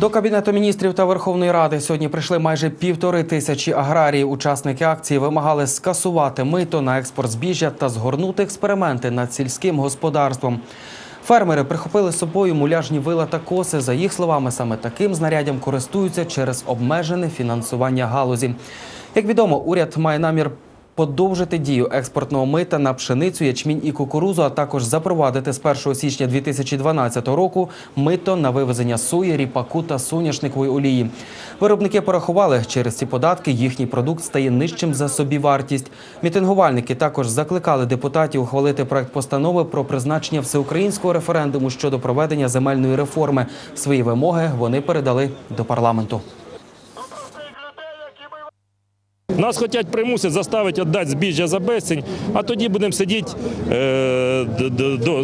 Кабінету міністрів та Верховної Ради сьогодні прийшли майже півтори тисячі аграріїв. Учасники акції вимагали скасувати мито на експорт збіжжя та згорнути експерименти над сільським господарством. Фермери прихопили з собою муляжні вила та коси. За їх словами, саме таким знаряддям користуються через обмежене фінансування галузі. Як відомо, уряд має намір подовжити дію експортного мита на пшеницю, ячмінь і кукурузу, а також запровадити з 1 січня 2012 року мито на вивезення сої, ріпаку та соняшникової олії. Виробники порахували, через ці податки їхній продукт стає нижчим за собівартість. Мітингувальники також закликали депутатів ухвалити проект постанови про призначення всеукраїнського референдуму щодо проведення земельної реформи. Свої вимоги вони передали до парламенту. Нас хочуть примусити, заставити віддати збіжжя за безцінь, а тоді будемо сидіти е, до, до, до,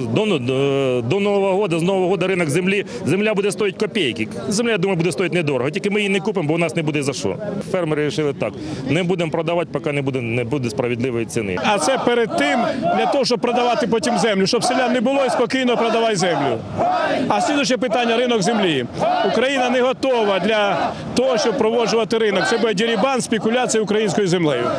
до, Нового року, з Нового року ринок землі. Земля буде стоїти копійки. Земля, я думаю, буде стоїти недорого. Тільки ми її не купимо, бо у нас не буде за що. Фермери вирішили так. Не будемо продавати, поки не буде, не буде справедливої ціни. А це перед тим для того, щоб продавати потім землю, щоб селян не було і спокійно продавай землю. А слідуюче питання ринок землі. Україна не готова для того, щоб проводжувати ринок. Це буде дірібан, спекуляція українською землею.